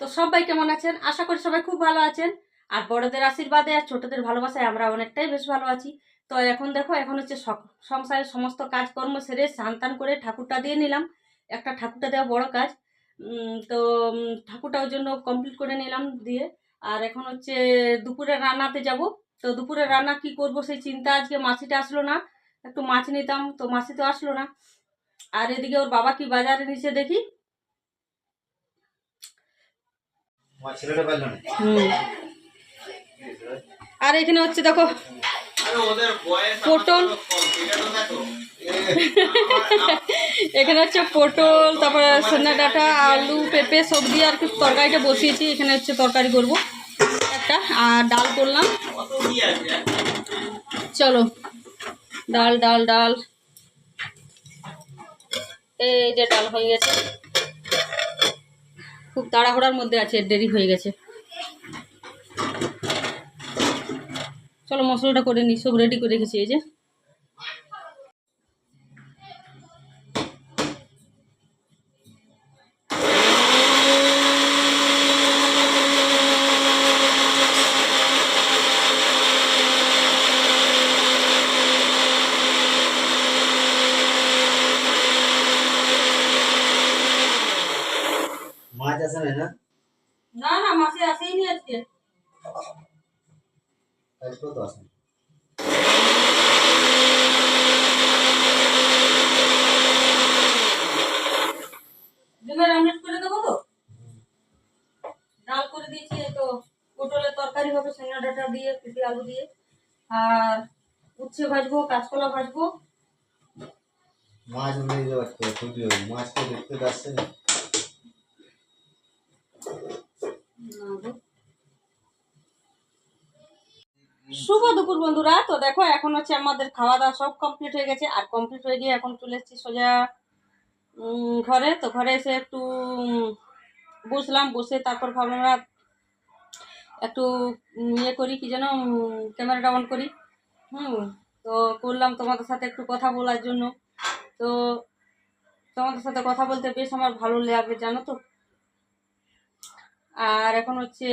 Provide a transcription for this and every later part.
তো সবাই কেমন আছেন? আশা করি সবাই খুব ভালো আছেন। আর বড়দের আশীর্বাদে আর ছোটদের ভালোবাসায় আমরা অনেকটাই বেশ ভালো আছি। তো এখন দেখো এখন হচ্ছে সংসারের সমস্ত কাজকর্ম সেরে স্নান টান করে ঠাকুরটা দিয়ে নিলাম। একটা ঠাকুরটা দেওয়া বড় কাজ। তো উম, ঠাকুরটা ওই জন্য কমপ্লিট করে নিলাম দিয়ে। আর এখন হচ্ছে দুপুরে রান্নাতে যাব। তো দুপুরে রান্না কি করব সেই চিন্তা আজকে মাছিটা আসলো না। একটু মাছ নিতাম তো মাছি তো আসলো না। আর এদিকে ওর বাবা কি বাজারে নিচে দেখি আমার ছেলেটা পারল না হুম আর এখানে হচ্ছে দেখো, পটল। এখানে হচ্ছে পটল, তারপরে সন্না ডাঁটা, আলু, পেঁপে সব দিয়ে আর তরকারিটা বসিয়েছি। এখানে হচ্ছে তরকারি করব একটা। আর ডাল করলাম। চলো, ডাল ডাল ডাল। এই যে ডাল হয়ে গেছে। খুব তাড়াহুড়ার মধ্যে আছে, দেরি হয়ে গেছে। চলো মশলাটা করে নিই, সব রেডি করে রেখেছি, এই যে। মাছ আছে না না না না মাসে আসেইনি আজকে। আজকেও তো আসে ডিমের অমলেট করে দেবো তো? ডাল করে দিয়েছি তো পটলের তরকারি হবে সেঙ্গা ডাটা দিয়ে পেঁপে আলু দিয়ে। আর উচ্ছে ভাজবো কাঁচকলা ভাজবো। মাছ নিয়ে যাওয়ার তো মাছ তো দেখতে পাচ্ছে না শুভ দুপুর বন্ধুরা, তো দেখো, এখন হচ্ছে আমাদের খাওয়া দাওয়া সব কমপ্লিট হয়ে গেছে। আর কমপ্লিট হয়ে গিয়ে এখন চলে এসেছি সোজা ঘরে। তো ঘরে এসে একটু বসলাম। বসে তারপর ভাবলাম একটু ইয়ে করি, কি যেন ক্যামেরাটা অন করি। হুম, তো করলাম তোমাদের সাথে একটু কথা বলার জন্য। তো তোমাদের সাথে কথা বলতে বেশ আমার ভালো লাগবে জানো তো। আর এখন হচ্ছে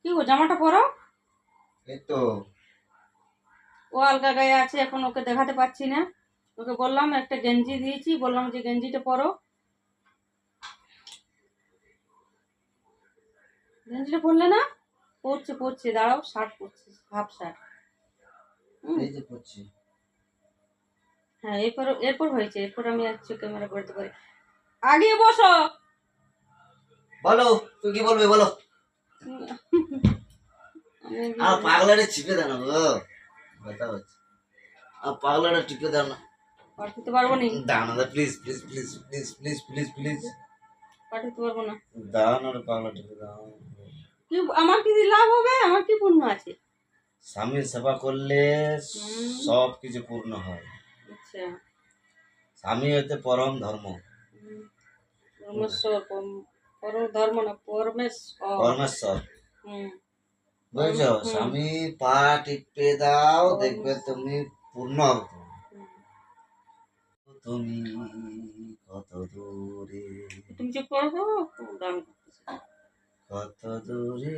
কি জামাটা পরো? এই তো। ও আলগা গায়ে আছে এখন ওকে দেখাতে পাচ্ছি না। ওকে বললাম একটা গেঞ্জি দিয়েছি বললাম যে গেঞ্জিটা পরো। গেঞ্জিটা পরলে না? পরছে পরছে দাঁড়াও শার্ট পরছে হাফ শার্ট। এই যে হ্যাঁ এরপর এরপর হয়েছে এরপর আমি একশো ক্যামেরা করতে পারি। আগে বসো! বলো তুই কি বলবে বলো। আর পাগলাটা গো ব্যথা হচ্ছে আর পাগলাটা টিপে দাও না পাঠাতে পারব নি দাও না please please please please please please please পাঠাতে পারব না দাও না রে পাগলা টিপে দাও কি আমার কি লাভ হবে আমার কি পুণ্য আছে স্বামীর সেবা করলে সব কিছু পূর্ণ হয় আচ্ছা স্বামী হতে পরম ধর্ম পরমেশ্বর পরম- পরম ধর্ম না পরমেশ্বর পরমেশ্বর হুম বুঝছ? স্বামী পা টিপে দাও দেখবে তুমি পূর্ণ হবে। তুমি কত দূরে? তুমি চুপ করো গান কত দূরে?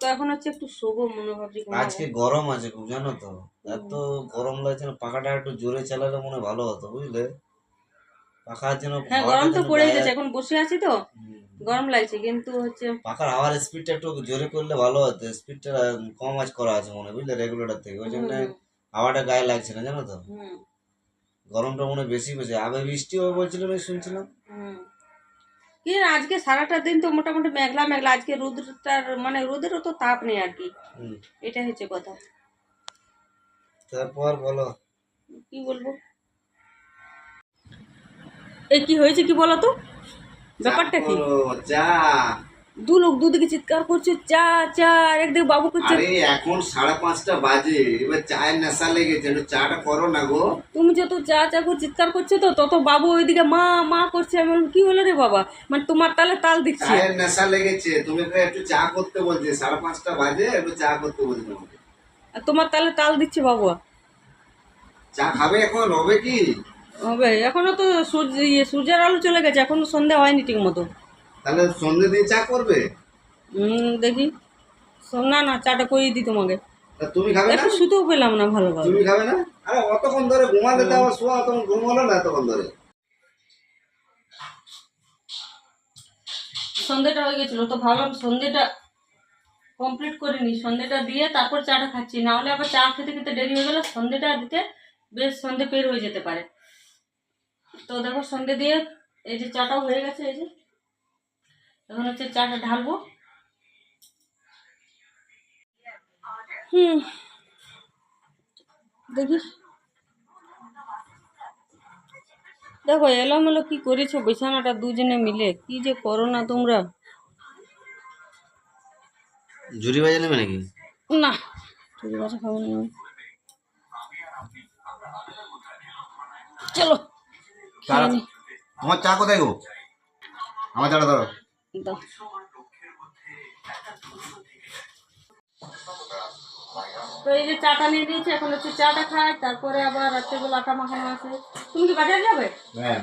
তো এখন হচ্ছে একটু শোবো মনে ভাবছি আজকে গরম আছে খুব জানো তো? এত গরম লাগছে না পাখাটা একটু জোরে চালালে মনে হয় ভালো হতো বুঝলে? পাখার যেন হ্যাঁ গরম তো পড়ে গেছে এখন বসে আছি তো। গরম লাগছে কিন্তু হচ্ছে পাখার হাওয়ার স্পিডটা একটু জোরে করলে ভালো হতো স্পিডটা কম আজ করা আছে মনে বুঝলে রেগুলেটর থেকে। ওই জন্য হাওয়াটা গায়ে লাগছে না জানো তো? গরমটা মনে বেশি বেশি। আবে বৃষ্টি হবে বলছিল আমি শুনছিলাম। কি আজকে সারাটা দিন তো মোটামুটি মেঘলা মেঘলা আজকে রোদটার মানে রোদেরও তো তাপ নেই আর কি। এটাই হচ্ছে কথা। তারপর বলো। কি বলব? এই কি হয়েছে কি বলো তো? ব্যাপারটা কি? দু লোক দুদিকে চিৎকার করছে চা চা আর একদিকে বাবু করছে। আরে এখন সাড়ে পাঁচটা বাজে এবার চায়ের নেশা লেগেছে একটু চাটা করো না গো। তুমি যত চা চা করে চিৎকার করছ তো তত বাবু ওইদিকে মা মা করছে। আমি বললাম, কি হলো রে বাবা? মানে তোমার তালে তাল দিচ্ছে। চায়ের নেশা লেগেছে তুমি তো একটু চা করতে বলছে সাড়ে পাঁচটা বাজে একটু চা করতে বলছে আর তোমার তালে তাল দিচ্ছে বাবু চা খাবে এখন হবে কি? হবে। এখনও তো সূর্য ইয়ে সূর্যের আলো চলে গেছে এখনও সন্ধে হয়নি ঠিক মতো। তাহলে সন্ধে দিয়ে চা করবে? হুম দেখি। না না চাটা করিয়ে দিই তোমাকে। তুমি খাবে না? শুতেও পেলাম না ভালোভাবে তুমি খাবে না? আরে অতক্ষণ ধরে ঘুমাতে দেওয়া শোয়া তখন ঘুম হলো না এতক্ষণ ধরে। সন্ধেটা হয়ে গেছিল তো ভাবলাম সন্ধেটা কমপ্লিট করে নি সন্ধেটা দিয়ে তারপর চাটা খাচ্ছি। না হলে আবার চা খেতে খেতে দেরি হয়ে গেলে সন্ধেটা দিতে বেশ সন্ধে পের হয়ে যেতে পারে। তো দেখো সন্ধে দিয়ে এই যে চাটাও হয়ে গেছে এই যে। এখন হচ্ছে চাটা ঢালবো। হুম। দেখি। দেখো এলোমেলো কি করেছ? বিছানাটা দুজনে মিলে। কি যে করো না তোমরা? ঝুড়ি বাজে নেবে নাকি? না চুরি বাসা খাব না চলো। নি। তোমার চা কোথায় গো? আমার চাটা ধরো। তো এই যে চাটা নিয়ে দিয়েছি এখন হচ্ছে চাটা খাই তারপরে আবার রাত্রেবেলা আটা মাখানো আছে। তুমি কি বাজারে যাবে? হ্যাঁ।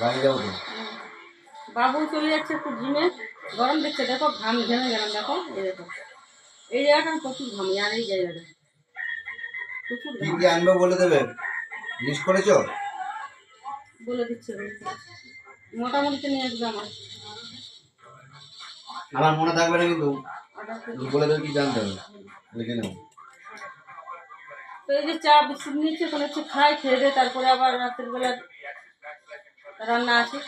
গাড়ি যাব বাবু চলে যাচ্ছে একটু জিমে গরম দিচ্ছে দেখো ঘাম ঘেমে গেলাম দেখো এই দেখো। এই জায়গাটা প্রচুর ঘামি আর এই জায়গাটা। প্রচুর আনবে বলে দেবে? লিস্ট করেছ? বলে দিচ্ছি মোটামুটি নিয়ে আসবে আমার। আমার মনে থাকবে না কিন্তু। বলে দেবে কি জানতে হবে। লিখে নেব। তো এই যে চা বিস্কুট নিচ্ছে ওখানে হচ্ছে খাই খেয়ে দিয়ে তারপরে আবার রাত্রের বেলা রান্না আছে।